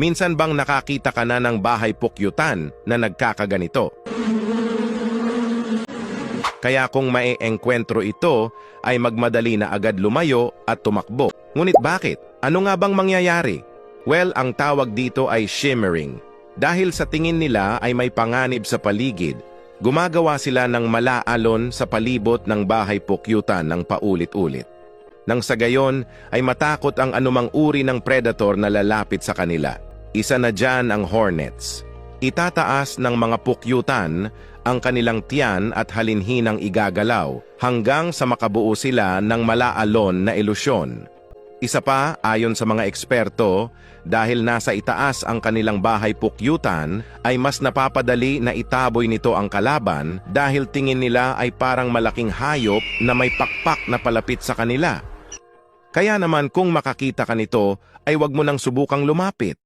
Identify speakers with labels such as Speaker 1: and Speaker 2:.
Speaker 1: Minsan bang nakakita ka na ng bahay pukyutan na nagkakaganito? Kaya kung maeengkwentro ito, ay magmadali na agad lumayo at tumakbo. Ngunit bakit? Ano nga bang mangyayari? Well, ang tawag dito ay shimmering. Dahil sa tingin nila ay may panganib sa paligid, gumagawa sila ng malaalon sa palibot ng bahay pukyutan ng paulit-ulit. Nang sa gayon ay matakot ang anumang uri ng predator na lalapit sa kanila. Isa na dyan ang hornets. Itataas ng mga pukyutan ang kanilang tiyan at halinhinang igagalaw hanggang sa makabuo sila ng malaalon na ilusyon. Isa pa, ayon sa mga eksperto, dahil nasa itaas ang kanilang bahay pukyutan, ay mas napapadali na itaboy nito ang kalaban dahil tingin nila ay parang malaking hayop na may pakpak na palapit sa kanila. Kaya naman kung makakita ka nito, ay wag mo nang subukang lumapit.